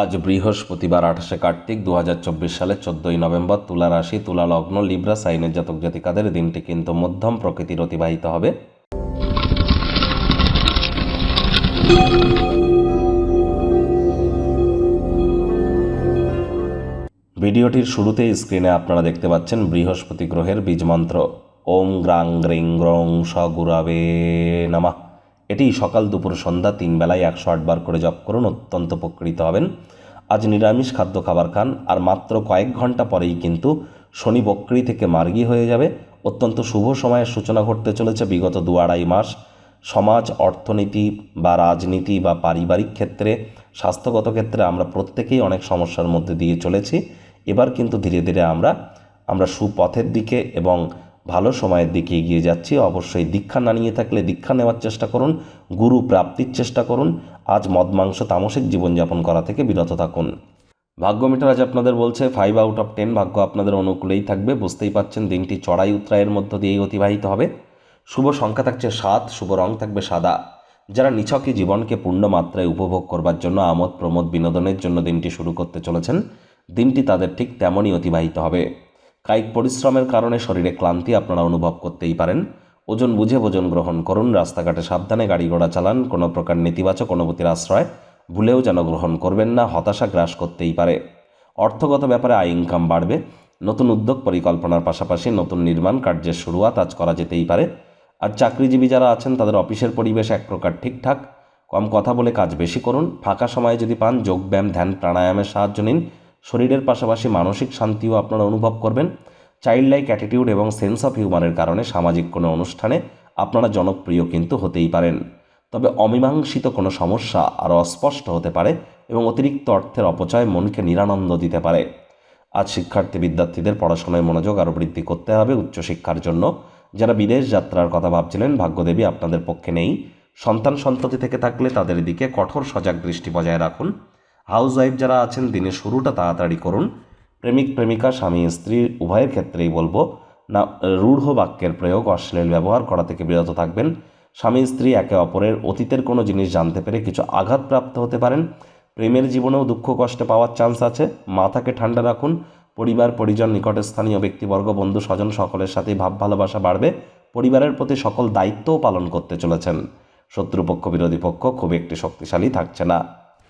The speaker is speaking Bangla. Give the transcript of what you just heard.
আজ বৃহস্পতিবার, আঠাশে কার্তিক দু সালের চোদ্দোই নভেম্বর, তুলা রাশি, তুলা লগ্ন, লিব্রা, সাইনের জাতক জাতিকাদের দিনটি কিন্তু মধ্যম প্রকৃতির অতিবাহিত হবে। ভিডিওটির শুরুতেই স্ক্রিনে আপনারা দেখতে পাচ্ছেন বৃহস্পতি গ্রহের বীজমন্ত্র। ওম গ্রাং গ্রিং গ্রং স গুরাবে নামা। এটি সকাল দুপুর সন্ধ্যা তিন বেলায় একশো আটবার করে জপ করুন, অত্যন্ত উপকৃত হবেন। আজ নিরামিষ খাদ্য খাবার খান, আর মাত্র কয়েক ঘণ্টা পরেই কিন্তু শনি বক্রি থেকে মার্গী হয়ে যাবে। অত্যন্ত শুভ সময়ের সূচনা ঘটতে চলেছে বিগত দু আড়াই মাস। সমাজ, অর্থনীতি বা রাজনীতি বা পারিবারিক ক্ষেত্রে, স্বাস্থ্যগত ক্ষেত্রে আমরা প্রত্যেকেই অনেক সমস্যার মধ্যে দিয়ে চলেছি। এবার কিন্তু ধীরে ধীরে আমরা আমরা সুপথের দিকে এবং ভালো সময়ের দিকে এগিয়ে যাচ্ছি। অবশ্যই দীক্ষা না নিয়ে থাকলে দীক্ষা নেওয়ার চেষ্টা করুন, গুরু প্রাপ্তির চেষ্টা করুন, আজ মদ, মাংস, তামসিক জীবনযাপন করা থেকে বিরত থাকুন। ভাগ্য মিটার আজ আপনাদের বলছে ফাইভ আউট অফ টেন ভাগ্য আপনাদের অনুকূলেই থাকবে। বুঝতেই পাচ্ছেন, দিনটি চড়াই উত্তরায়ের মধ্য দিয়েই অতিবাহিত হবে। শুভ সংখ্যা থাকছে সাত, শুভ রং থাকবে সাদা। যারা নিছকই জীবনকে পূর্ণ মাত্রায় উপভোগ করবার জন্য আমোদ, প্রমোদ, বিনোদনের জন্য দিনটি শুরু করতে চলেছেন, দিনটি তাদের ঠিক তেমনই অতিবাহিত হবে। কায়িক পরিশ্রমের কারণে শরীরে ক্লান্তি আপনারা অনুভব করতেই পারেন। ওজন বুঝে ভোজন গ্রহণ করুন, রাস্তাঘাটে সাবধানে গাড়ি ঘোড়া চালান, কোনো প্রকার নেতিবাচক অনুভূতির আশ্রয় ভুলেও যেন গ্রহণ করবেন না, হতাশা গ্রাস করতেই পারে। অর্থগত ব্যাপারে আয় ইনকাম বাড়বে। নতুন উদ্যোগ পরিকল্পনার পাশাপাশি নতুন নির্মাণ কার্যের শুরুয়াত আজ করা যেতেই পারে। আর চাকরিজীবী যারা আছেন, তাদের অফিসের পরিবেশ এক প্রকার ঠিকঠাক। কম কথা বলে কাজ বেশি করুন। ফাঁকা সময়ে যদি পান যোগব্যায়াম ধ্যান, প্রাণায়ামের সাহায্য নিন। শরীরের পাশাপাশি মানসিক শান্তিও আপনারা অনুভব করবেন। চাইল্ড লাইক অ্যাটিটিউড এবং সেন্স অফ হিউমারের কারণে সামাজিক কোনো অনুষ্ঠানে আপনারা জনপ্রিয় কিন্তু হতেই পারেন। তবে অমীমাংসিত কোনো সমস্যা আরও অস্পষ্ট হতে পারে এবং অতিরিক্ত অর্থের অপচয় মনকে নিরানন্দ দিতে পারে। আজ শিক্ষার্থী বিদ্যার্থীদের পড়াশোনায় মনোযোগ আরও বৃদ্ধি করতে হবে উচ্চশিক্ষার জন্য। যারা বিদেশ যাত্রার কথা ভাবছিলেন, ভাগ্যদেবী আপনাদের পক্ষে নেই। সন্তান সন্ততি থেকে থাকলে তাদের দিকে কঠোর সজাগ দৃষ্টি বজায় রাখুন। হাউস ওয়াইফ যারা আছেন, দিনের শুরুটা তাড়াতাড়ি করুন। প্রেমিক, প্রেমিকা, স্বামী, স্ত্রী, উভয়ের ক্ষেত্রেই বলব, না, রূঢ় বাক্যের প্রয়োগ, অশ্লীল ব্যবহার করা থেকে বিরত থাকবেন। স্বামী, স্ত্রী, একে অপরের অতীতের কোনো জিনিস জানতে পেরে কিছু আঘাতপ্রাপ্ত হতে পারেন। প্রেমের জীবনেও দুঃখ, কষ্টে পাওয়ার চান্স আছে। মাথাকে ঠান্ডা রাখুন। পরিবার, পরিজন নিকটে স্থানীয় ব্যক্তিবর্গ, বন্ধু, স্বজন, সকলের সাথেই ভাব, ভালোবাসা বাড়বে। পরিবারের প্রতি সকল দায়িত্বও পালন করতে চলেছেন। শত্রুপক্ষ, বিরোধী পক্ষ খুব একটি শক্তিশালী থাকছে না।